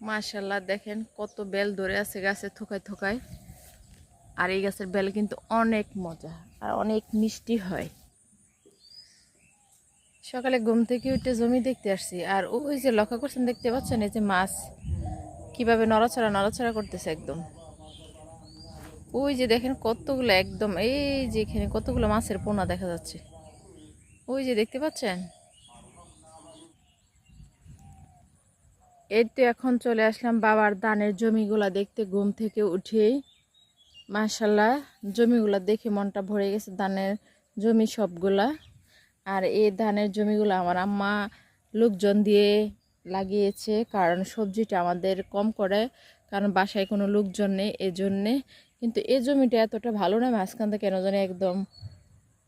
মাশাল্লাহ দেখেন কত বেল ধরে আছে গাছে থোকায় থোকায়। আর এই গাছের বেল কিন্তু অনেক মজা আর অনেক মিষ্টি হয়। সকালে ঘুম থেকে উঠে জমি দেখতে আসছি আর ওই যে লক্ষ্য করছেন দেখতে পাচ্ছেন এই যে মাছ কীভাবে নড়াচড়া নড়াচড়া করতেছে একদম। ওই যে দেখেন কতগুলো একদম, এই যে এখানে কতগুলো মাছের পোনা দেখা যাচ্ছে। ওই যে দেখতে পাচ্ছেন? এই তো এখন চলে আসলাম বাবার ধানের জমিগুলা দেখতে, ঘুম থেকে উঠেই। মাশাল্লাহ জমিগুলা দেখে মনটা ভরে গেছে ধানের জমি সবগুলা। আর এই ধানের জমিগুলো আমার আম্মা লোকজন দিয়ে লাগিয়েছে, কারণ সবজিটা আমাদের কম করে, কারণ বাসায় কোনো লোকজন নেই এজন্যে। কিন্তু এই জমিটা এতটা ভালো না, মাঝখান থেকে কেন জানি একদম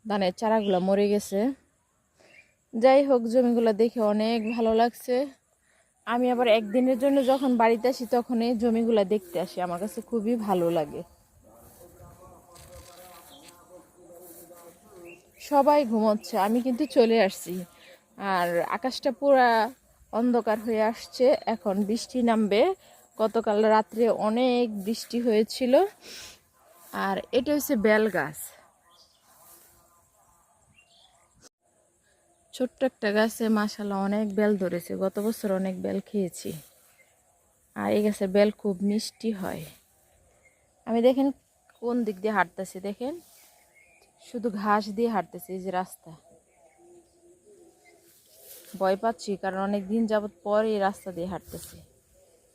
ধানের চারাগুলো মরে গেছে। যাই হোক, জমিগুলো দেখে অনেক ভালো লাগছে। আমি আবার একদিনের জন্য যখন বাড়িতে আসি, তখন এই জমিগুলো দেখতে আসি। আমার কাছে খুবই ভালো লাগে। সবাই ঘুমোচ্ছে, আমি কিন্তু চলে আসছি। আর আকাশটা পুরা অন্ধকার হয়ে আসছে। এখন বৃষ্টি নামবে। গতকাল রাত্রে অনেক বৃষ্টি হয়েছিল। আর এটা হচ্ছে বেল গাছ। ছোট্ট একটা গাছে মাসাল্লাহ অনেক বেল ধরেছে। গত বছর অনেক বেল খেয়েছি। আর এই গাছের বেল খুব মিষ্টি হয়। আমি দেখেন কোন দিক দিয়ে হাঁটতেছি, দেখেন। শুধু ঘাস দিয়ে হাঁটতেছি, এই যে রাস্তা। ভয় পাচ্ছি, কারণ অনেক দিন যাবত পর এই রাস্তা দিয়ে হাঁটতেছি।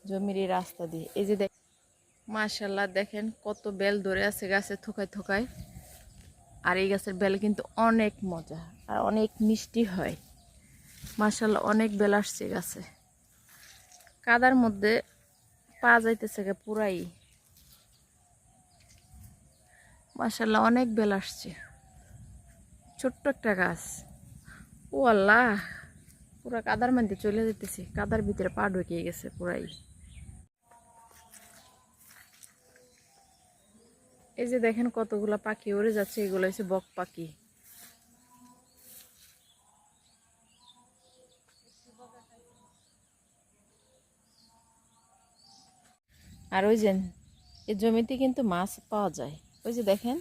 জমির এই রাস্তা দিয়ে। এই যে দেখ মাশাল্লাহ দেখেন কত বেল ধরে আছে গাছে থোকায় থোকায়। আর এই গাছের বেল কিন্তু অনেক মজা আর অনেক মিষ্টি হয়। মাশাল্লাহ অনেক বেল আসছে গাছে। কাদার মধ্যে পা যাইতেছে গে পুরাই। মাশাল্লাহ অনেক বেল আসছে। ছোট্ট একটা গাছ। ও আল্লাহ, পুরা কাদার মধ্যে চলে যেতেছি কাদার ভিতরে পা ঢুকিয়ে গেছে পুরাই। এই যে দেখেন কতগুলা পাখি, উড়ে যাচ্ছে, এগুলো হচ্ছে বক পাখি। আর ওই যে এই জমিতে কিন্তু মাছ পাওয়া যায়। ওই যে দেখেন,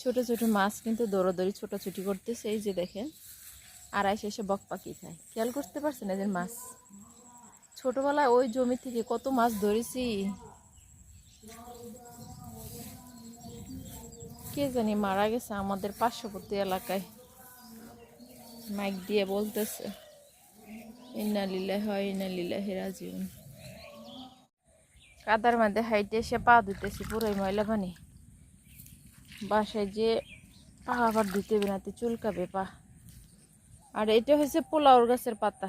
ছোট ছোট মাছ কিন্তু দৌড়াদৌড়ি, ছোটাছুটি করতেছে। এই যে দেখেন আর এসে এসে বক পাখি খায়। খেয়াল করতে পারছেন এদের মাছ? ছোটবেলায় ওই জমি থেকে কত মাছ ধরেছি। কে জানি মারা গেছে আমাদের পার্শ্ববর্তী এলাকায়। মাইক দিয়ে বলতেছে, ইন্না লিল্লাহি হয় ইন্না লিল্লাহি রাজিউন। কাদার মধ্যে হাইটে এসে পা ধুতেছি পুরোই ময়লা পানি। বাসায় যে পা আবার ধুতে বেনাতে চুলকাবে পা। আর এটা হচ্ছে পোলাওর গাছের পাতা।